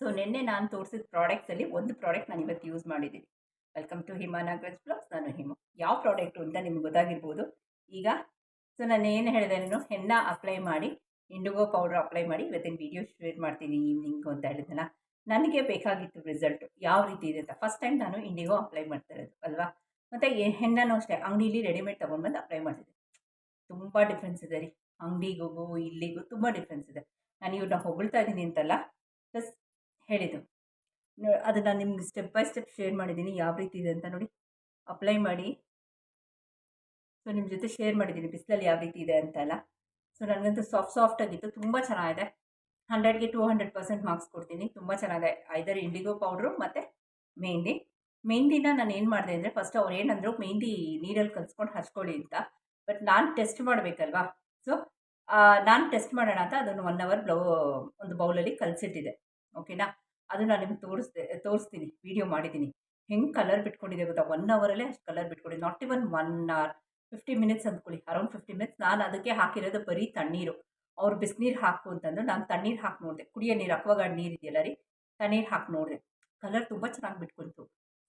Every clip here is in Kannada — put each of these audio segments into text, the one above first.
ಸೊ ನಿನ್ನೆ ನಾನು ತೋರಿಸಿದ ಪ್ರಾಡಕ್ಟ್ಸಲ್ಲಿ ಒಂದು ಪ್ರಾಡಕ್ಟ್ ನಾನು ಇವತ್ತು ಯೂಸ್ ಮಾಡಿದ್ದೀನಿ welcome to Hima Nagaraj blogs ನಾನು ಹಿಮ ಯಾವ ಪ್ರಾಡಕ್ಟು ಅಂತ ನಿಮ್ಗೆ ಗೊತ್ತಾಗಿರ್ಬೋದು. ಈಗ ಸೊ ನಾನು ಏನು ಹೇಳಿದೆ ನಾನು ಹೆನ್ನ ಅಪ್ಲೈ ಮಾಡಿ ಇಂಡಿಗೋ ಪೌಡ್ರ್ ಅಪ್ಲೈ ಮಾಡಿ ಇವತ್ತಿನ ವೀಡಿಯೋ ಶೇರ್ ಮಾಡ್ತೀನಿ ಈವ್ನಿಂಗ್ ಅಂತ ಹೇಳಿದ್ನಲ್ಲ. ನನಗೆ ಬೇಕಾಗಿತ್ತು ರಿಸಲ್ಟ್ ಯಾವ ರೀತಿ ಇದೆ ಅಂತ. ಫಸ್ಟ್ ಟೈಮ್ ನಾನು ಇಂಡಿಗೋ ಅಪ್ಲೈ ಮಾಡ್ತಾ ಇರೋದು, ಅಲ್ವಾ? ಮತ್ತು ಹೆಣ್ಣನೂ ಅಷ್ಟೇ, ಅಂಗಡೀಲಿ ರೆಡಿಮೇಡ್ ತೊಗೊಂಡ್ಬಂದು ಅಪ್ಲೈ ಮಾಡ್ತಿದ್ದೆ. ತುಂಬ ಡಿಫ್ರೆನ್ಸ್ ಇದೆ ರೀ. ಅಂಗಡಿಗೂ ಇಲ್ಲಿಗೂ ತುಂಬ ಡಿಫ್ರೆನ್ಸ್ ಇದೆ. ನಾನು ಇವ್ರನ್ನ ಹೊಗಳ್ತಾ ಇದ್ದೀನಿ ಅಂತಲ್ಲ. ಪ್ಲಸ್ ಹೇಳಿದ್ದು. ಅದನ್ನು ನಿಮ್ಗೆ ಸ್ಟೆಪ್ ಬೈ ಸ್ಟೆಪ್ ಶೇರ್ ಮಾಡಿದ್ದೀನಿ, ಯಾವ ರೀತಿ ಇದೆ ಅಂತ ನೋಡಿ. ಅಪ್ಲೈ ಮಾಡಿ. ಸೊ ನಿಮ್ಮ ಜೊತೆ ಶೇರ್ ಮಾಡಿದ್ದೀನಿ, ಬಿಸಿಲಲ್ಲಿ ಯಾವ ರೀತಿ ಇದೆ ಅಂತಲ್ಲ ಸೊ ನನಗಂತೂ ಸಾಫ್ಟ್ ಸಾಫ್ಟ್ ಆಗಿತ್ತು, ತುಂಬ ಚೆನ್ನಾಗಿದೆ. ಹಂಡ್ರೆಡ್ಗೆ ಟೂ ಹಂಡ್ರೆಡ್ ಪರ್ಸೆಂಟ್ ಮಾರ್ಕ್ಸ್ ಕೊಡ್ತೀನಿ, ತುಂಬ ಚೆನ್ನಾಗಿದೆ. ಐದರ್ ಇಂಡಿಗೋ ಪೌಡ್ರು ಮತ್ತು ಮೆಹಂದಿ ಮೆಹಂದಿನ ನಾನು ಏನು ಮಾಡಿದೆ ಅಂದರೆ ಫಸ್ಟ್ ಅವ್ರು ಏನಂದ್ರು ಮೆಹಂದಿ ನೀರಲ್ಲಿ ಕಲಿಸ್ಕೊಂಡು ಹಚ್ಕೊಳ್ಳಿ ಅಂತ. ಬಟ್ ನಾನು ಟೆಸ್ಟ್ ಮಾಡಬೇಕಲ್ವಾ? ಸೊ ನಾನು ಟೆಸ್ಟ್ ಮಾಡೋಣ ಅಂತ ಅದನ್ನು ಒನ್ ಅವರ್ ಬ್ಲೌ ಒಂದು ಬೌಲಲ್ಲಿ ಕಲಿಸಿಟ್ಟಿದೆ ಓಕೆನಾ? ಅದು ನಾನು ನಿಮ್ಗೆ ತೋರಿಸ್ದೆ, ತೋರಿಸ್ತೀನಿ ವೀಡಿಯೋ ಮಾಡಿದ್ದೀನಿ. ಹೆಂಗೆ ಕಲರ್ ಬಿಟ್ಕೊಂಡಿದೆ ಗೊತ್ತಾ? ಒನ್ ಅವರಲ್ಲೇ ಅಷ್ಟು colour ಬಿಟ್ಕೊಂಡಿದೆ not even one hour fifty minutes ಅಂದ್ಕೊಳ್ಳಿ. ಅರೌಂಡ್ ಫಿಫ್ಟಿ ಮಿನಿಟ್ಸ್ ನಾನು ಅದಕ್ಕೆ ಹಾಕಿರೋದು ಬರೀ ತಣ್ಣೀರು. ಅವ್ರು ಬಿಸಿನೀರು ಹಾಕು ಅಂತಂದು ನಾನು ತಣ್ಣೀರು ಹಾಕಿ ನೋಡಿದೆ. ಕುಡಿಯೋ ನೀರು, ಅಕ್ವಾಗಾರ್ಡ್ ನೀರು ಇದೆಯಲ್ಲ ರೀ, ತಣ್ಣೀರು ಹಾಕಿ ನೋಡಿದೆ. ಕಲರ್ ತುಂಬ ಚೆನ್ನಾಗಿ ಬಿಟ್ಕೊಳ್ತು.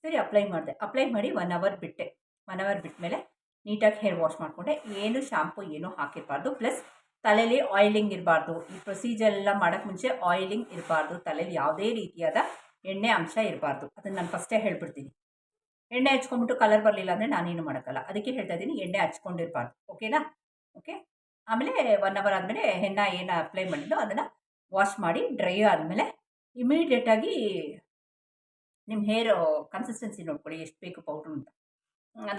ಸರಿ ಅಪ್ಲೈ ಮಾಡಿದೆ. ಅಪ್ಲೈ ಮಾಡಿ ಒನ್ ಅವರ್ ಬಿಟ್ಟೆ. ಒನ್ ಅವರ್ ಬಿಟ್ಟ ಮೇಲೆ ನೀಟಾಗಿ ಹೇರ್ ವಾಶ್ ಮಾಡಿಕೊಂಡೆ. ಏನು ಶಾಂಪು ಏನೂ ಹಾಕಿರಬಾರ್ದು. ಪ್ಲಸ್ ತಲೆಯಲ್ಲಿ ಆಯಿಲಿಂಗ್ ಇರಬಾರ್ದು. ಈ ಪ್ರೊಸೀಜರ್ ಎಲ್ಲ ಮಾಡೋಕ್ಕೆ ಮುಂಚೆ ಆಯಿಲಿಂಗ್ ಇರಬಾರ್ದು. ತಲೆಯಲ್ಲಿ ಯಾವುದೇ ರೀತಿಯಾದ ಎಣ್ಣೆ ಅಂಶ ಇರಬಾರ್ದು. ಅದನ್ನು ನಾನು ಫಸ್ಟೇ ಹೇಳ್ಬಿಡ್ತೀನಿ. ಎಣ್ಣೆ ಹಚ್ಕೊಂಡ್ಬಿಟ್ಟು ಕಲರ್ ಬರಲಿಲ್ಲ ಅಂದರೆ ನಾನೇನು ಮಾಡೋಕ್ಕಲ್ಲ. ಅದಕ್ಕೆ ಹೇಳ್ತಾ ಇದ್ದೀನಿ, ಎಣ್ಣೆ ಹಚ್ಕೊಂಡಿರಬಾರ್ದು. ಓಕೆನಾ ಓಕೆ ಆಮೇಲೆ ಒನ್ ಅವರ್ ಆದಮೇಲೆ ಹೆನ್ನ ಏನು ಅಪ್ಲೈ ಮಾಡಿದ್ದು ಅದನ್ನು ವಾಶ್ ಮಾಡಿ ಡ್ರೈ ಆದಮೇಲೆ ಇಮಿಡಿಯೇಟಾಗಿ ನಿಮ್ಮ ಹೇರ್ ಕನ್ಸಿಸ್ಟೆನ್ಸಿ ನೋಡ್ಕೊಳ್ಳಿ. ಎಷ್ಟು ಬೇಕು ಪೌಡ್ರು ಅಂತ.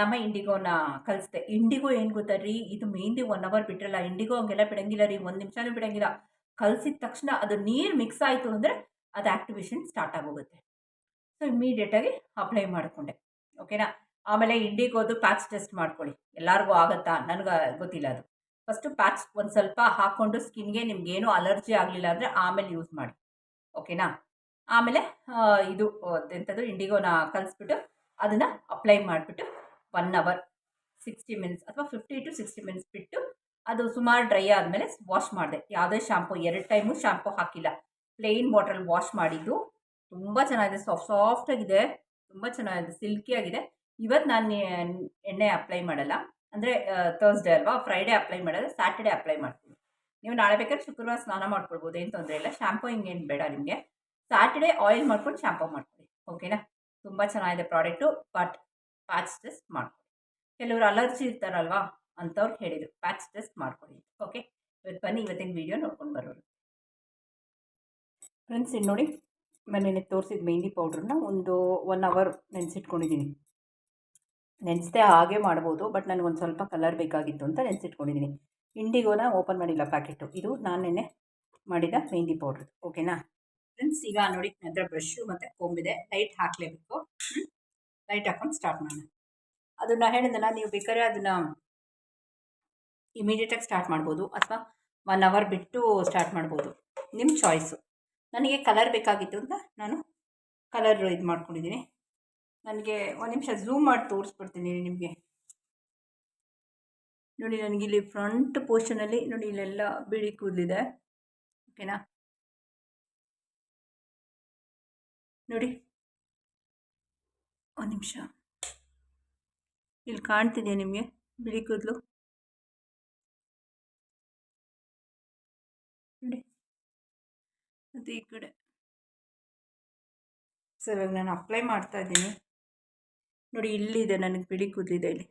ನಮ್ಮ ಇಂಡಿಗೋನ ಕಲಿಸ್ದೆ. ಇಂಡಿಗೋ ಏನು ಗೊತ್ತಾ ರೀ? ಇದು ಮೆಹಂದಿ ಒನ್ ಅವರ್ ಬಿಟ್ಟಿರಲ್ಲ ಇಂಡಿಗೋ ಹಂಗೆಲ್ಲ ಬಿಡಂಗಿಲ್ಲ ರೀ, ಒಂದು ನಿಮಿಷನೂ ಬಿಡಂಗಿಲ್ಲ. ಕಲ್ಸಿದ ತಕ್ಷಣ ಅದು ನೀರು ಮಿಕ್ಸ್ ಆಯಿತು ಅಂದರೆ ಅದು ಆ್ಯಕ್ಟಿವೇಶನ್ ಸ್ಟಾರ್ಟ್ ಆಗೋಗುತ್ತೆ. ಸೊ ಇಮ್ಮಿಡಿಯೇಟಾಗಿ ಅಪ್ಲೈ ಮಾಡಿಕೊಂಡೆ. ಓಕೆನಾ ಆಮೇಲೆ ಇಂಡಿಗೋದು ಪ್ಯಾಚ್ ಟೆಸ್ಟ್ ಮಾಡ್ಕೊಳ್ಳಿ. ಎಲ್ಲರಿಗೂ ಆಗುತ್ತಾ? ನನಗೆ ಗೊತ್ತಿಲ್ಲ ಅದು. ಫಸ್ಟು ಪ್ಯಾಚ್ ಒಂದು ಸ್ವಲ್ಪ ಹಾಕ್ಕೊಂಡು ಸ್ಕಿನ್ಗೆ ನಿಮ್ಗೇನು ಅಲರ್ಜಿ ಆಗಲಿಲ್ಲ ಅಂದರೆ ಆಮೇಲೆ ಯೂಸ್ ಮಾಡಿ. ಓಕೆನಾ ಆಮೇಲೆ ಇದು ಎಂಥದ್ದು ಇಂಡಿಗೋನ ಕಲಿಸ್ಬಿಟ್ಟು ಅದನ್ನು ಅಪ್ಲೈ ಮಾಡಿಬಿಟ್ಟು ಒನ್ ಅವರ್ ಸಿಕ್ಸ್ಟಿ ಮಿನಿಟ್ಸ್ ಅಥವಾ ಫಿಫ್ಟಿ ಟು ಸಿಕ್ಸ್ಟಿ ಮಿನಿಟ್ಸ್ ಬಿಟ್ಟು ಅದು ಸುಮಾರು ಡ್ರೈ ಆದಮೇಲೆ ವಾಶ್ ಮಾಡಿದೆ. ಯಾವುದೇ ಶಾಂಪು ಎರಡು ಟೈಮು ಶಾಂಪು ಹಾಕಿಲ್ಲ. ಪ್ಲೇನ್ ವಾಟ್ರಲ್ಲಿ ವಾಶ್ ಮಾಡಿದ್ದು. ತುಂಬ ಚೆನ್ನಾಗಿದೆ. ಸಾಫ್ಟ್ ಸಾಫ್ಟಾಗಿದೆ ತುಂಬ ಚೆನ್ನಾಗಿದೆ. ಸಿಲ್ಕಿಯಾಗಿದೆ ಇವತ್ತು ನಾನು ಎಣ್ಣೆ ಅಪ್ಲೈ ಮಾಡಲ್ಲ. ಅಂದರೆ ಥರ್ಸ್ಡೇ ಅಲ್ವಾ? ಫ್ರೈಡೇ ಅಪ್ಲೈ ಮಾಡಲ್ಲ. ಸ್ಯಾಟರ್ಡೇ ಅಪ್ಲೈ ಮಾಡ್ತೀನಿ. ನೀವು ನಾಳೆ ಬೇಕಾದ್ರೆ ಶುಕ್ರವಾರ ಸ್ನಾನ ಮಾಡ್ಕೊಳ್ಬೋದು. ಏನು ತೊಂದರೆ ಇಲ್ಲ. ಶಾಂಪು ಹಿಂಗೇನು ಬೇಡ ನಿಮಗೆ. ಸ್ಯಾಟರ್ಡೇ ಆಯಿಲ್ ಮಾಡ್ಕೊಂಡು ಶಾಂಪು ಮಾಡ್ಕೊಳ್ಳಿ. ಓಕೆನಾ ತುಂಬ ಚೆನ್ನಾಗಿದೆ ಪ್ರಾಡಕ್ಟು ಬಟ್ ಪ್ಯಾಚ್ ಟೆಸ್ಟ್ ಮಾಡ್ಕೊಳ್ಳಿ ಕೆಲವರು ಅಲರ್ಜಿ ಇರ್ತಾರಲ್ವಾ ಅಂಥವ್ರು ಹೇಳಿದರು ಪ್ಯಾಚ್ ಟೆಸ್ಟ್ ಮಾಡ್ಕೊಳ್ಳಿ ಓಕೆ ಇವತ್ತು ಬನ್ನಿ, ಇವತ್ತಿನ ವೀಡಿಯೋ ನೋಡ್ಕೊಂಡು ಬರೋರು. ಫ್ರೆಂಡ್ಸ್ ಇಲ್ಲಿ ನೋಡಿ ಮನೇಲಿ ತೋರಿಸಿದ ಮೆಹಂದಿ ಪೌಡ್ರನ್ನ ಒಂದು ಒನ್ ಅವರ್ ನೆನೆಸಿಟ್ಕೊಂಡಿದ್ದೀನಿ ನೆನೆಸ್ದೆ ಹಾಗೆ ಮಾಡ್ಬೋದು ಬಟ್ ನನಗೊಂದು ಸ್ವಲ್ಪ ಕಲರ್ ಬೇಕಾಗಿತ್ತು ಅಂತ ನೆನೆಸಿಟ್ಕೊಂಡಿದ್ದೀನಿ ಇಂಡಿಗೋನ ಓಪನ್ ಮಾಡಿಲ್ಲ ಪ್ಯಾಕೆಟು ಇದು ನಾನು ನೆನ್ನೆ ಮಾಡಿದ ಮೆಹಂದಿ ಪೌಡ್ರ್ ಓಕೆನಾ ಫ್ರೆಂಡ್ಸ್ ಈಗ ನೋಡಿ ಅದರ ಬ್ರಷು ಮತ್ತು ಕೊಂಬಿದೆ ಲೈಟ್ ಹಾಕಲೇಬೇಕು. ಲೈಟ್ ಹಾಕೊಂಡು ಸ್ಟಾರ್ಟ್ ಮಾಡೋಣ ಅದನ್ನು ಹೇಳಿದಲ್ಲ ನೀವು ಬೇಕಾದ್ರೆ ಅದನ್ನು ಇಮಿಡಿಯೇಟಾಗಿ ಸ್ಟಾರ್ಟ್ ಮಾಡ್ಬೋದು ಅಥವಾ ಒನ್ ಅವರ್ ಬಿಟ್ಟು ಸ್ಟಾರ್ಟ್ ಮಾಡ್ಬೋದು. ನಿಮ್ಮ ಚಾಯ್ಸು ನನಗೆ ಕಲರ್ ಬೇಕಾಗಿತ್ತು ಅಂತ ನಾನು ಕಲರ್ ಇದು ಮಾಡ್ಕೊಂಡಿದ್ದೀನಿ ನನಗೆ ಒಂದು ನಿಮಿಷ ಝೂಮ್ ಮಾಡಿ ತೋರಿಸ್ಬಿಡ್ತೀನಿ ನಿಮಗೆ. ನೋಡಿ, ನನಗೆ ಇಲ್ಲಿ ಫ್ರಂಟ್ ಪೋರ್ಷನಲ್ಲಿ ನೋಡಿ, ಇಲ್ಲೆಲ್ಲ ಬಿಳಿ ಕೂದಲಿದೆ. ಓಕೆನಾ ನೋಡಿ. ಒಂದು ನಿಮಿಷ. ಇಲ್ಲಿ ಕಾಣ್ತಿದೆಯಾ ನಿಮಗೆ? ಬಿಳಿ ಕೂದಲು? ನೋಡಿ. ಮತ್ತು ಈ ಕಡೆ. ಸೊ ಇವಾಗ ನಾನು ಅಪ್ಲೈ ಮಾಡ್ತಾ ಇದ್ದೀನಿ. ನೋಡಿ, ಇಲ್ಲಿದೆ ನನಗೆ ಬಿಳಿ ಕೂದಲಿದೆ ಇಲ್ಲಿ.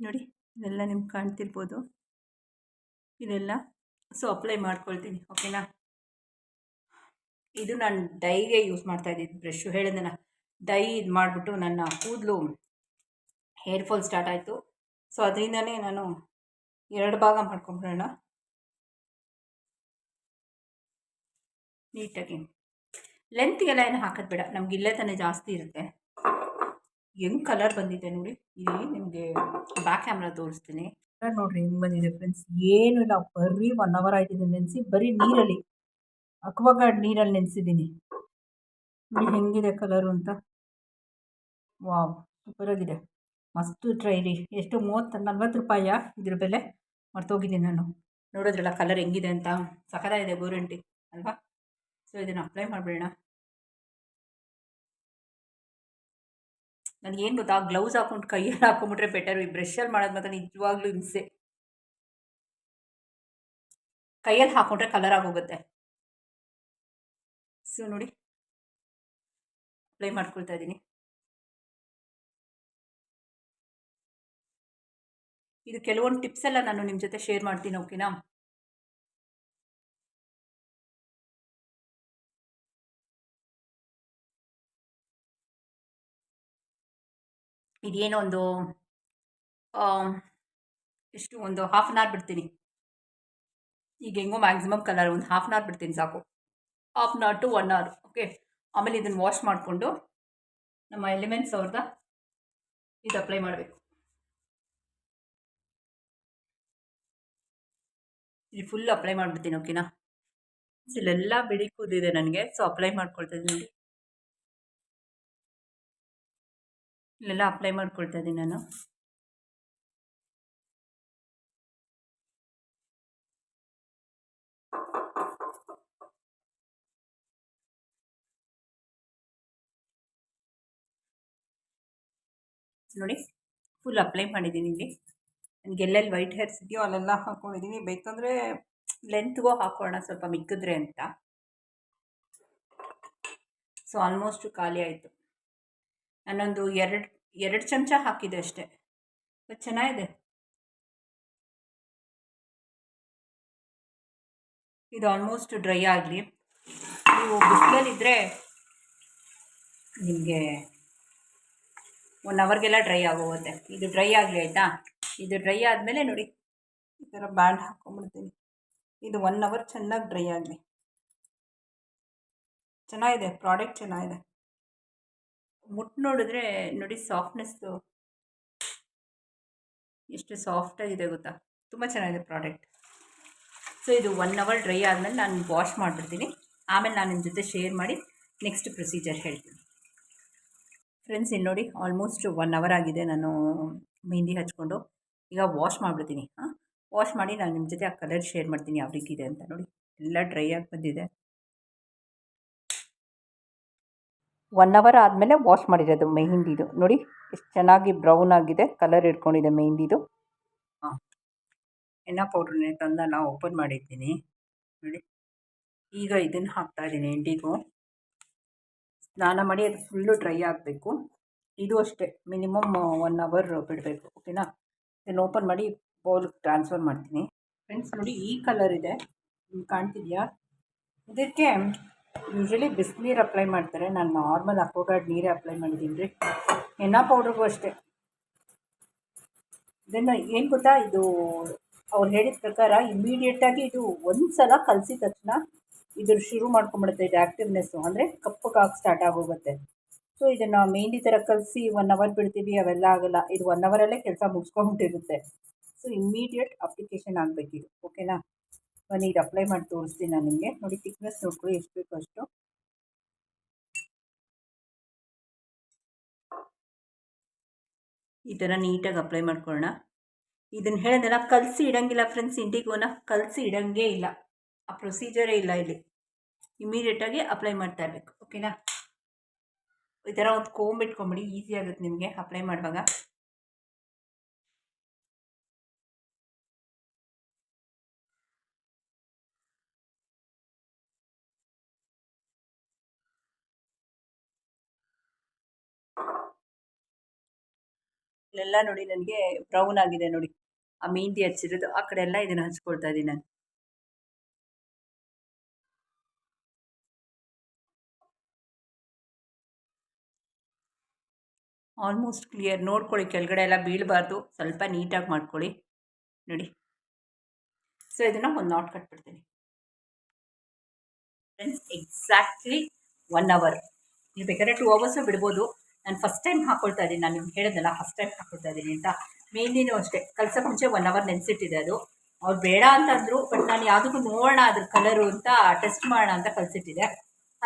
ನೋಡಿ, ಇದೆಲ್ಲ ನಿಮ್ಗೆ ಕಾಣ್ತಿರ್ಬೋದು. ಇದೆಲ್ಲ. ಸೊ, ಅಪ್ಲೈ ಮಾಡ್ಕೊಳ್ತೀನಿ, ಓಕೆನಾ? ಇದು ನಾನು ಡೈಗೆ ಯೂಸ್ ಮಾಡ್ತಾ ಇದ್ದಿದ್ದು ಬ್ರಷು ಹೇಳಿದೆ ಡೈ ಇದು ಮಾಡಿಬಿಟ್ಟು ನನ್ನ ಕೂದಲು ಹೇರ್ ಫಾಲ್ ಸ್ಟಾರ್ಟ್ ಆಯಿತು. ಸೊ, ಅದರಿಂದನೇ ನಾನು ಎರಡು ಭಾಗ ಮಾಡ್ಕೊಂಬಿಡೋಣ. ನೀಟಾಗಿ. ಲೆಂತ್ಗೆಲ್ಲ ಏನು ಹಾಕೋದು ಬೇಡ. ನಮ್ಗೆ ಇಲ್ಲೇ ತಾನೇ ಜಾಸ್ತಿ ಇರುತ್ತೆ. ಹೆಂಗ್ ಕಲರ್ ಬಂದಿದೆ ನೋಡಿ. ಇಲ್ಲಿ ನಿಮಗೆ ಬ್ಯಾಕ್ ಕ್ಯಾಮ್ರಾ ತೋರಿಸ್ತೀನಿ. ನೋಡ್ರಿ, ಹೆಂಗೆ ಬಂದಿದೆ ಫ್ರೆಂಡ್ಸ್ ಏನು ಇಲ್ಲ. ಬರೀ ಒನ್ ಅವರ್ ಆಯ್ತಿದೆ ನೆನ್ಸಿ ಬರೀ ನೀರಲ್ಲಿ. ಅಕ್ವಾಗಾರ್ಡ್ ನೀರಲ್ಲಿ ನೆನೆಸಿದ್ದೀನಿ. ನೋಡಿ ಹೆಂಗಿದೆ ಕಲರು ಅಂತ. ವಾವ್, ಸೂಪರಾಗಿದೆ. ಮಸ್ತು ಟ್ರೈ ರೀ. ಎಷ್ಟು ಮೂವತ್ತು, ನಲ್ವತ್ತು ರೂಪಾಯ ಇದ್ರ ಬೆಲೆ? ಮರ್ತೋಗಿದ್ದೀನಿ ನಾನು. ನೋಡಿದ್ರಲ್ಲ ಕಲರ್ ಹೆಂಗಿದೆ ಅಂತ? ಸಖತ್ತಾಗಿದೆ ಗೋರಂಟಿ ಅಲ್ವಾ? ಸೊ ಇದನ್ನು ಅಪ್ಲೈ ಮಾಡಿಬಿಡೋಣ. ನನಗೇನು ಗೊತ್ತಾ? ಗ್ಲೌಸ್ ಹಾಕೊಂಡು ಕೈಯಲ್ಲಿ ಹಾಕೊಂಬಿಟ್ರೆ ಬೆಟರ್ ಈ ಬ್ರಷಲ್ಲಿ ಮಾಡೋದು ಮಾತ್ರ ನಿಜವಾಗ್ಲೂ ಹಿಂಸೆ. ಕೈಯಲ್ಲಿ ಹಾಕೊಂಡ್ರೆ ಕಲರ್ ಆಗೋಗುತ್ತೆ. ಸೊ ನೋಡಿ. ಅಪ್ಲೈ ಮಾಡ್ಕೊಳ್ತಾ ಇದ್ದೀನಿ. ಇದು ಕೆಲವೊಂದು ಟಿಪ್ಸ್ ಎಲ್ಲ ನಾನು ನಿಮ್ಮ ಜೊತೆ ಶೇರ್ ಮಾಡ್ತೀನಿ ಓಕೆನಾ ಇದೇನೋ ಒಂದು ಎಷ್ಟು, ಒಂದು ಹಾಫ್ ಆನ್ ಅವರ್ ಬಿಡ್ತೀನಿ. ಈಗ ಹೆಂಗೋ ಮ್ಯಾಕ್ಸಿಮಮ್ ಕಲರ್ ಒಂದು ಹಾಫ್ ಆನ್ ಅವರ್ ಬಿಡ್ತೀನಿ ಸಾಕು. Half an hour to one hour okay ಆಮೇಲೆ ಇದನ್ನು ವಾಶ್ ಮಾಡಿಕೊಂಡು ನಮ್ಮ ಎಲಿಮೆಂಟ್ಸ್ ಅವ್ರದ ಇದು ಅಪ್ಲೈ ಮಾಡಬೇಕು. ಇಲ್ಲಿ ಫುಲ್ ಅಪ್ಲೈ ಮಾಡಿಬಿಡ್ತೀನಿ ಓಕೆನಾ ಇಲ್ಲೆಲ್ಲ ಬಿಡಿ ಕೂದಿದೆ ನನಗೆ ಸೊ ಅಪ್ಲೈ ಮಾಡ್ಕೊಳ್ತಾ ಇದ್ದೀನಿ. ನೋಡಿ ಇಲ್ಲೆಲ್ಲ ಅಪ್ಲೈ ಮಾಡ್ಕೊಳ್ತಾ ಇದ್ದೀನಿ ನಾನು. ನೋಡಿ ಫುಲ್ ಅಪ್ಲೈ ಮಾಡಿದ್ದೀನಿ ಇಲ್ಲಿ. ನನಗೆ ಎಲ್ಲೆಲ್ಲಿ ವೈಟ್ ಹೇರ್ಸ್ ಇದೆಯೋ ಅಲ್ಲೆಲ್ಲ ಹಾಕ್ಕೊಂಡಿದ್ದೀನಿ ಬೇಕಂದರೆ ಲೆಂತ್ಗೂ ಹಾಕೋಣ ಸ್ವಲ್ಪ ಮಿಕ್ಕಿದ್ರೆ ಅಂತ. ಸೊ ಆಲ್ಮೋಸ್ಟ್ ಖಾಲಿ ಆಯಿತು. ನಾನೊಂದು ಎರಡು ಎರಡು ಚಮಚ ಹಾಕಿದೆ ಅಷ್ಟೇ. ಚೆನ್ನಾಗಿದೆ. ಇದು ಆಲ್ಮೋಸ್ಟ್ ಡ್ರೈ ಆಗಲಿ. ನೀವು ಬಿಸಿಲಲ್ಲಿದ್ದರೆ ನಿಮಗೆ ಒನ್ ಅವರ್ಗೆಲ್ಲ ಡ್ರೈ ಆಗೋಗುತ್ತೆ. ಇದು ಡ್ರೈ ಆಗಲಿ ಆಯಿತಾ? ಇದು ಡ್ರೈ ಆದಮೇಲೆ ನೋಡಿ, ಈ ಥರ ಬ್ಯಾಂಡ್ ಹಾಕ್ಕೊಂಬಿಡ್ತೀನಿ ಇದು ಒನ್ ಅವರ್ ಚೆನ್ನಾಗಿ ಡ್ರೈ ಆಗಲಿ. ಚೆನ್ನಾಗಿದೆ ಪ್ರಾಡಕ್ಟ್ ಚೆನ್ನಾಗಿದೆ. ಮುಟ್ಟು ನೋಡಿದ್ರೆ ನೋಡಿ ಸಾಫ್ಟ್ನೆಸ್ಸು ಎಷ್ಟು ಸಾಫ್ಟಾಗಿದೆ ಗೊತ್ತಾ? ತುಂಬ ಚೆನ್ನಾಗಿದೆ ಪ್ರಾಡಕ್ಟ್ ಸೊ ಇದು ಒನ್ ಅವರ್ ಡ್ರೈ ಆದಮೇಲೆ ನಾನು ವಾಶ್ ಮಾಡಿಬಿಡ್ತೀನಿ. ಆಮೇಲೆ ನಾನು ನಿಮ್ಮ ಜೊತೆ ಶೇರ್ ಮಾಡಿ ನೆಕ್ಸ್ಟ್ ಪ್ರೊಸೀಜರ್ ಹೇಳ್ತೀನಿ. ಫ್ರೆಂಡ್ಸ್ ಇಲ್ಲಿ ನೋಡಿ ಆಲ್ಮೋಸ್ಟ್ ಒನ್ ಅವರ್ ಆಗಿದೆ ನಾನು ಮೆಹಂದಿ ಹಚ್ಕೊಂಡು. ಈಗ ವಾಶ್ ಮಾಡಿಬಿಡ್ತೀನಿ, ಹಾಂ? ವಾಶ್ ಮಾಡಿ ನಾನು ನಿಮ್ಮ ಜೊತೆ ಆ ಕಲರ್ ಶೇರ್ ಮಾಡ್ತೀನಿ, ಯಾವ ರೀತಿ ಇದೆ ಅಂತ ನೋಡಿ. ಎಲ್ಲ ಡ್ರೈ ಆಗಿ ಬಂದಿದೆ. ಒನ್ ಅವರ್ ಆದಮೇಲೆ ವಾಶ್ ಮಾಡಿರೋದು ಮೆಹಂದಿದು ನೋಡಿ, ಎಷ್ಟು ಚೆನ್ನಾಗಿ ಬ್ರೌನ್ ಆಗಿದೆ ಕಲರ್ ಇಟ್ಕೊಂಡಿದೆ ಮೆಹಂದಿದು ಹಾಂ. ಎಣ್ಣ ಪೌಡ್ರನ್ನೇ ತಂದು ನಾವು ಓಪನ್ ಮಾಡಿದ್ದೀನಿ. ನೋಡಿ. ಈಗ ಇದನ್ನು ಹಾಕ್ತಾ ಇದ್ದೀನಿ, ಎಂಡಿಗೂ. ಸ್ನಾನ ಮಾಡಿ ಅದು ಫುಲ್ಲು ಡ್ರೈ ಆಗಬೇಕು. ಇದು ಅಷ್ಟೇ ಮಿನಿಮಮ್ ಒನ್ ಅವರ್ ಬಿಡಬೇಕು ಓಕೆನಾ ಇದನ್ನು ಓಪನ್ ಮಾಡಿ ಬೌಲ್ಗೆ ಟ್ರಾನ್ಸ್ಫರ್ ಮಾಡ್ತೀನಿ. ಫ್ರೆಂಡ್ಸ್ ನೋಡಿ ಈ ಕಲರ್ ಇದೆ. ಕಾಣ್ತಿದೆಯಾ? ಇದಕ್ಕೆ ಯೂಶ್ವಲಿ ಬಿಸಿನೀರು ಅಪ್ಲೈ ಮಾಡ್ತಾರೆ. ನಾನು ನಾರ್ಮಲ್ ಅಕ್ವಗಾರ್ಡ್ ನೀರೇ ಅಪ್ಲೈ ಮಾಡಿದ್ದೀನಿ ರೀ. ಎಣ್ಣೆ ಪೌಡ್ರಿಗೂ ಅಷ್ಟೇ. ಇದನ್ನು ಏನು ಗೊತ್ತಾ, ಇದು ಅವ್ರು ಹೇಳಿದ ಪ್ರಕಾರ ಇಮ್ಮಿಡಿಯೇಟಾಗಿ ಇದು ಒಂದು ಸಲ ಕಲಸಿದ ತಕ್ಷಣ ಇದ್ರ ಶುರು ಮಾಡ್ಕೊಂಬಿಡುತ್ತೆ ಇದು ಆ್ಯಕ್ಟಿವ್ನೆಸ್ಸು ಅಂದರೆ ಕಪ್ಪಗಾಗಿ ಸ್ಟಾರ್ಟ್ ಆಗೋಗುತ್ತೆ. ಸೊ ಇದನ್ನು ಮೆಹಂದಿ ಥರ ಕಲಸಿ ಒನ್ ಅವರ್ ಬಿಡ್ತೀವಿ, ಅವೆಲ್ಲ ಆಗೋಲ್ಲ. ಇದು ಒನ್ ಅವರಲ್ಲೇ ಕೆಲಸ ಮುಗಿಸ್ಕೊಂಬಿಟ್ಟಿರುತ್ತೆ ಸೊ ಇಮ್ಮಿಡಿಯೇಟ್ ಅಪ್ಲಿಕೇಶನ್ ಆಗಬೇಕಿದು ಓಕೆನಾ ಬನ್ನಿ, ಇದು ಅಪ್ಲೈ ಮಾಡಿ ತೋರಿಸ್ತೀನಿ ನಾನು ನಿಮಗೆ. ನೋಡಿ ಥಿಕ್ನೆಸ್ ನೋಡ್ಕೊಳ್ಳಿ ಎಷ್ಟು ಬೇಕು ಅಷ್ಟು. ಈ ಥರ ನೀಟಾಗಿ ಅಪ್ಲೈ ಮಾಡ್ಕೊಳ್ಳೋಣ. ಇದನ್ನು ಹೇಳಿದೆಲ್ಲ ಕಲಸಿ ಇಡೋಂಗಿಲ್ಲ ಫ್ರೆಂಡ್ಸ್ ಇಂಡಿಗೋನ ಕಲಸಿ ಇಡೋಂಗೇ ಇಲ್ಲ. ಆ ಪ್ರೊಸೀಜರೇ ಇಲ್ಲ ಇಲ್ಲಿ. ಇಮಿಡಿಯೇಟಾಗಿ ಅಪ್ಲೈ ಮಾಡ್ತಾ ಇರಬೇಕು ಓಕೆನಾ ಈ ಥರ ಒಂದು ಕೋಮ್ ಇಟ್ಕೊಂಬಿಡಿ ಈಸಿ ಆಗುತ್ತೆ ನಿಮಗೆ ಅಪ್ಲೈ ಮಾಡುವಾಗ. ಇಲ್ಲೆಲ್ಲ ನೋಡಿ ನನಗೆ ಬ್ರೌನ್ ಆಗಿದೆ ನೋಡಿ. ಆ ಮೆಹಂದಿ ಹಚ್ಚಿರೋದು, ಆ ಕಡೆ ಎಲ್ಲ ಇದನ್ನು ಹಚ್ಕೊಳ್ತಾ ಇದ್ದೀನಿ ನಾನು. Almost clear. ನೋಡ್ಕೊಳ್ಳಿ, ಕೆಳಗಡೆ ಎಲ್ಲ ಬೀಳಬಾರ್ದು. ಸ್ವಲ್ಪ ನೀಟಾಗಿ ಮಾಡ್ಕೊಳ್ಳಿ. ನೋಡಿ. ಸೊ, ಇದನ್ನು ಒಂದು ನಾಟ್ ಕಟ್ಬಿಡ್ತೀನಿ. ಫ್ರೆಂಡ್ಸ್ ಎಕ್ಸಾಕ್ಟ್ಲಿ ಒನ್ ಅವರ್ ನೀವು ಬೇಕಾದ್ರೆ ಟೂ ಅವರ್ಸು ಬಿಡ್ಬೋದು. ನಾನು ಫಸ್ಟ್ ಟೈಮ್ ಹಾಕ್ಕೊಳ್ತಾ ಇದ್ದೀನಿ. ನಾನು ನಿಮ್ಗೆ ಹೇಳಿದ್ನಲ್ಲ ಫಸ್ಟ್ ಟೈಮ್ ಹಾಕ್ಕೊಳ್ತಾ ಇದ್ದೀನಿ ಅಂತ. ಮೆಹಂದಿನೂ ಅಷ್ಟೇ, ಕಲ್ಸೋಕೆ ಮುಂಚೆ ಒನ್ ಅವರ್ ನೆನೆಸಿಟ್ಟಿದೆ ಅದು. ಅವ್ರು ಬೇಡ ಅಂತಂದರು ಬಟ್ ನಾನು ಯಾವುದಕ್ಕೂ ನೋಡೋಣ ಅದ್ರ ಕಲರು ಅಂತ ಟೆಸ್ಟ್ ಮಾಡೋಣ ಅಂತ ಕಲಿಸಿಟ್ಟಿದೆ.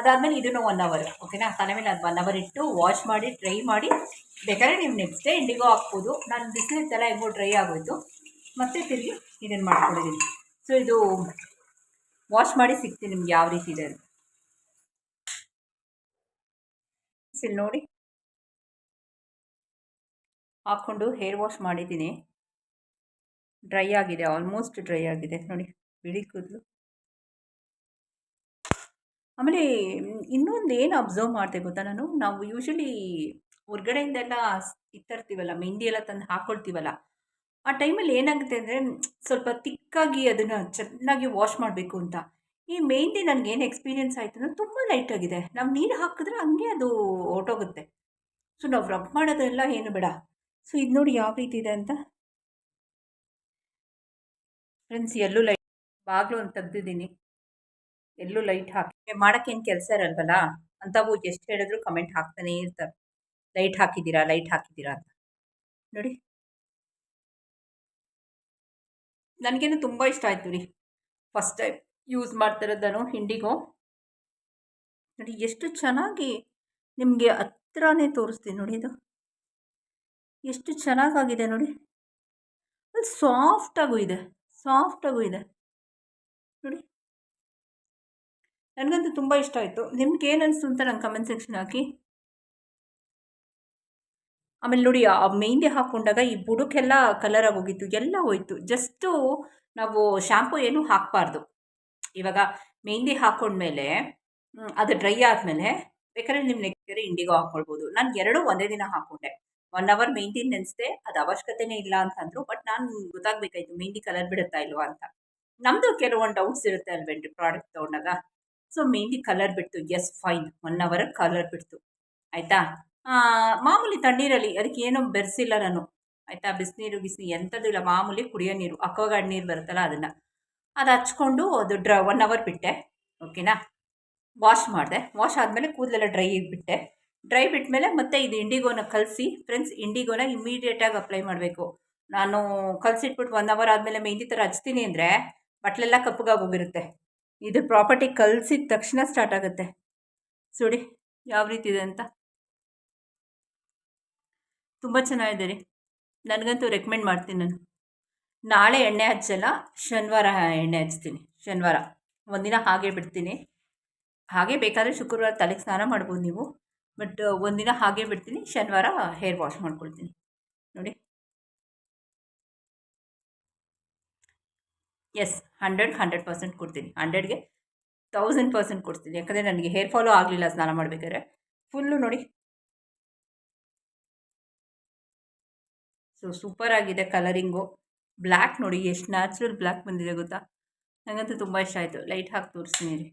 ಅದಾದಮೇಲೆ ಇದನ್ನು ಒನ್ ಅವರ್ ಓಕೆನಾ ತಲೆ ಮೇಲೆ ಅದು ಒನ್ ಅವರ್ ಇಟ್ಟು ವಾಶ್ ಮಾಡಿ ಡ್ರೈ ಮಾಡಿ, ಬೇಕಾದ್ರೆ ನೀವು ನೆಕ್ಸ್ಟ್ ಡೇ ಇಂಡಿಗೋ ಹಾಕ್ಬೋದು. ನಾನು ಬಿಸಿಲಿದ್ದೆಲ್ಲ ಹೆಂಗೋ ಡ್ರೈ ಆಗೋಯ್ತು. ಮತ್ತೆ ತಿರುಗಿ ಇದನ್ನು ಮಾಡ್ಕೊಂಡಿದ್ದೀನಿ ಸೊ ಇದು ವಾಶ್ ಮಾಡಿ ಸಿಗ್ತೀನಿ ನಿಮ್ಗೆ ಯಾವ ರೀತಿ ಇದೆ ಅಂತ. ಇಲ್ಲಿ ನೋಡಿ. ಹಾಕ್ಕೊಂಡು ಹೇರ್ ವಾಶ್ ಮಾಡಿದ್ದೀನಿ. ಡ್ರೈ ಆಗಿದೆ ಆಲ್ಮೋಸ್ಟ್ ಡ್ರೈ ಆಗಿದೆ. ನೋಡಿ, ಬಿಳಿ ಕೂದಲು. ಆಮೇಲೆ, ಇನ್ನೊಂದು ಏನು ಅಬ್ಸರ್ವ್ ಮಾಡಿದೆ ಗೊತ್ತಾ ನಾನು? ನಾವು ಯೂಶಲಿ ಹೊರ್ಗಡೆಯಿಂದೆಲ್ಲ ಇತ್ತರ್ತೀವಲ್ಲ ಮೆಹಂದಿ ಎಲ್ಲ ತಂದು ಹಾಕ್ಕೊಳ್ತೀವಲ್ಲ ಆ ಟೈಮಲ್ಲಿ ಏನಾಗುತ್ತೆ ಅಂದರೆ, ಸ್ವಲ್ಪ ತಿಕ್ಕಾಗಿ ಅದನ್ನು ಚೆನ್ನಾಗಿ ವಾಶ್ ಮಾಡಬೇಕು ಅಂತ. ಈ ಮೆಹಂದಿ ನನಗೇನು ಎಕ್ಸ್ಪೀರಿಯನ್ಸ್ ಆಯಿತು ಅಂದರೆ, ತುಂಬ ಲೈಟಾಗಿದೆ ನಾವು ನೀರು ಹಾಕಿದ್ರೆ ಹಂಗೆ ಅದು ಹೊರ್ಟೋಗುತ್ತೆ. ಸೊ ನಾವು ರಬ್ ಮಾಡೋದೆಲ್ಲ ಏನು ಬೇಡ. ಸೊ ಇದು ನೋಡಿ ಯಾವ ರೀತಿ ಇದೆ ಅಂತ. ಫ್ರೆಂಡ್ಸ್ ಎಲ್ಲೂ ಲೈಟ್ ಬಾಗಿಲು ಒಂದು ತೆಗ್ದಿದ್ದೀನಿ. ಎಲ್ಲೂ ಲೈಟ್ ಹಾಕಿ. ಮಾಡೋಕ್ಕೇನು ಕೆಲಸ ಇರಲ್ವಲ್ಲ? ಅಂತವು ಎಷ್ಟು ಹೇಳಿದ್ರು ಕಮೆಂಟ್ ಹಾಕ್ತಾನೇ ಇರ್ತಾರೆ. ಲೈಟ್ ಹಾಕಿದ್ದೀರಾ ಲೈಟ್ ಹಾಕಿದ್ದೀರಾ ಅಂತ. ನೋಡಿ. ನನಗೇನು ತುಂಬ ಇಷ್ಟ ಆಯಿತು ರೀ. ಫಸ್ಟ್ ಟೈಮ್ ಯೂಸ್ ಮಾಡ್ತಿರೋದನ್ನು ಹಿಂಡಿಗೋ. ನೋಡಿ, ಎಷ್ಟು ಚೆನ್ನಾಗಿ ನಿಮಗೆ ಹತ್ರನೇ ತೋರಿಸ್ತೀನಿ ನೋಡಿ ಇದು. ಎಷ್ಟು ಚೆನ್ನಾಗಾಗಿದೆ ನೋಡಿ. ಅಲ್ಲಿ ಸಾಫ್ಟಾಗೂ ಇದೆ ಸಾಫ್ಟಾಗೂ ಇದೆ ನೋಡಿ ನನಗಂತೂ ತುಂಬ ಇಷ್ಟ ಆಯಿತು. ನಿಮ್ಗೆ ಏನು ಅನಿಸ್ತು ಅಂತ ನಂಗೆ ಕಮೆಂಟ್ ಸೆಕ್ಷನ್ ಹಾಕಿ. ಆಮೇಲೆ ನೋಡಿ, ಆ ಮೆಹಂದಿ ಹಾಕ್ಕೊಂಡಾಗ ಈ ಬುಡಕ್ಕೆಲ್ಲ ಕಲರ್ ಆಗೋಗಿತ್ತು, ಎಲ್ಲ ಹೋಯ್ತು. ಜಸ್ಟು ನಾವು ಶ್ಯಾಂಪೂ ಏನು ಹಾಕಬಾರ್ದು. ಇವಾಗ ಮೆಹಂದಿ ಹಾಕ್ಕೊಂಡ್ಮೇಲೆ ಅದು ಡ್ರೈ ಆದಮೇಲೆ ಬೇಕಾದ್ರೆ ನಿಮ್ಮ ನೆಕ್ಸ್ಟ್ ಇಂಡಿಗೋ ಹಾಕ್ಕೊಳ್ಬೋದು ನಾನು ಎರಡೂ ಒಂದೇ ದಿನ ಹಾಕ್ಕೊಂಡೆ ಒನ್ ಅವರ್ ಮೆಹಂದಿ ನೆನೆಸ್ದೆ, ಅದು ಅವಶ್ಯಕತೆನೇ ಇಲ್ಲ ಅಂತಂದರು ಬಟ್ ನಾನು ಗೊತ್ತಾಗಬೇಕಾಯ್ತು ಮೆಹಂದಿ ಕಲರ್ ಬಿಡುತ್ತಾ ಇಲ್ವಾ ಅಂತ. ನಮ್ಮದು ಕೆಲವೊಂದು ಡೌಟ್ಸ್ ಇರುತ್ತೆ ಅಲ್ವೇನ್ರಿ ಪ್ರಾಡಕ್ಟ್ ತೊಗೊಂಡಾಗ? ಸೊ ಮೆಹಂದಿ ಕಲರ್ ಬಿಡ್ತು. Yes fine one hour colour ಬಿಡ್ತು. ಆಯಿತಾ? ಮಾಮೂಲಿ ತಣ್ಣೀರಲ್ಲಿ ಅದಕ್ಕೆ ಏನೋ ಬೆರೆಸಿಲ್ಲ ನಾನು. ಆಯಿತಾ? ಬಿಸಿನೀರು, ಬಿಸಿ, ಎಂಥದ್ದು ಇಲ್ಲ. ಮಾಮೂಲಿ ಕುಡಿಯೋ ನೀರು. ಅಕ್ವಗಾಡ್ ನೀರು ಬರುತ್ತಲ್ಲ ಅದನ್ನು. ಅದು ಹಚ್ಕೊಂಡು ಅದು ಡ್ರ ಒನ್ ಅವರ್ ಬಿಟ್ಟೆ. ಓಕೆನಾ ವಾಶ್ ಮಾಡಿದೆ. ವಾಶ್ ಆದಮೇಲೆ ಕೂದಲೆಲ್ಲ ಡ್ರೈ ಬಿಟ್ಟೆ. ಡ್ರೈ ಬಿಟ್ಟ ಮತ್ತೆ ಇದು ಇಂಡಿಗೋನ ಕಲಸಿ ಫ್ರೆಂಡ್ಸ್ ಇಂಡಿಗೋನ ಇಮ್ಮಿಡಿಯೇಟಾಗಿ ಅಪ್ಲೈ ಮಾಡಬೇಕು. ನಾನು ಕಲಸಿಟ್ಬಿಟ್ಟು ಒನ್ ಅವರ್ ಆದಮೇಲೆ ಮೆಹಂದಿ ಥರ ಹಚ್ತೀನಿ ಅಂದರೆ, ಬಟ್ಲೆಲ್ಲ ಕಪ್ಪಗಾಗಿ ಇದು ಪ್ರಾಪರ್ಟಿ ಕಲಿಸಿದ ತಕ್ಷಣ ಸ್ಟಾರ್ಟ್ ಆಗುತ್ತೆ. ಸುಡಿ, ಯಾವ ರೀತಿ ಇದೆ ಅಂತ. ತುಂಬ ಚೆನ್ನಾಗಿದೆ ರೀ. ನನಗಂತೂ ರೆಕಮೆಂಡ್ ಮಾಡ್ತೀನಿ ನಾನು. ನಾಳೆ ಎಣ್ಣೆ ಹಚ್ಚಲ್ಲ, ಶನಿವಾರ ಎಣ್ಣೆ ಹಚ್ತೀನಿ, ಶನಿವಾರ. ಒಂದಿನ ಹಾಗೆ ಬಿಡ್ತೀನಿ. ಹಾಗೆ ಬೇಕಾದರೆ ಶುಕ್ರವಾರ ತಲೆಗೆ ಸ್ನಾನ ಮಾಡ್ಬೋದು ನೀವು. ಬಟ್ ಒಂದಿನ ಹಾಗೆ ಬಿಡ್ತೀನಿ, ಶನಿವಾರ ಹೇರ್ ವಾಶ್ ಮಾಡ್ಕೊಳ್ತೀನಿ. ನೋಡಿ. ಎಸ್ ಹಂಡ್ರೆಡ್ ಹಂಡ್ರೆಡ್ ಪರ್ಸೆಂಟ್ ಕೊಡ್ತೀನಿ. ಹಂಡ್ರೆಡ್ಗೆ ತೌಸಂಡ್ ಪರ್ಸೆಂಟ್ ಕೊಡ್ತೀನಿ. ಯಾಕಂದರೆ ನನಗೆ ಹೇರ್ ಫಾಲೋ ಆಗಲಿಲ್ಲ ಸ್ನಾನ ಮಾಡಬೇಕಾದ್ರೆ. ಫುಲ್ಲು ನೋಡಿ. ಸೊ ಸೂಪರ್ ಆಗಿದೆ ಕಲರಿಂಗು ಬ್ಲ್ಯಾಕ್ ನೋಡಿ, ಎಷ್ಟು ನ್ಯಾಚುರಲ್ ಬ್ಲ್ಯಾಕ್ ಬಂದಿದೆ ಗೊತ್ತಾ? ನನಗಂತೂ ತುಂಬ ಇಷ್ಟ ಆಯಿತು. ಲೈಟ್ ಹಾಕಿ ತೋರಿಸ್ತೀನಿ ರೀ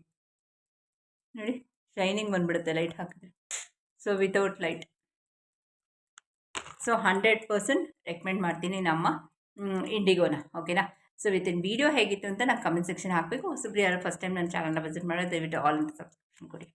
ನೋಡಿ ಶೈನಿಂಗ್ ಬಂದುಬಿಡುತ್ತೆ ಲೈಟ್ ಹಾಕಿದ್ರೆ. So without light so hundred percent recommend ಮಾಡ್ತೀನಿ ನಮ್ಮ ಇಂಡಿಗೋನ ಓಕೆನಾ ಸೊ ವಿತಿನ್ ವೀಡಿಯೋ ಹೇಗಿತ್ತು ಅಂತ ನಾನು ಕಮೆಂಟ್ ಸೆಕ್ಷನ್ ಹಾಕಬೇಕು ಸುಬ್ರಿ ಯಾರು ಫಸ್ಟ್ ಟೈಮ್ ನನ್ನ ಚಾನಲ್ನ ವಿಸಿಟ್ ಮಾಡೋದು ದಯವಿಟ್ಟು ಆಲ್ ಅಂತ ಸಬ್ಸ್ಕ್ರಿಪ್ಷನ್ ಕೊಡಿ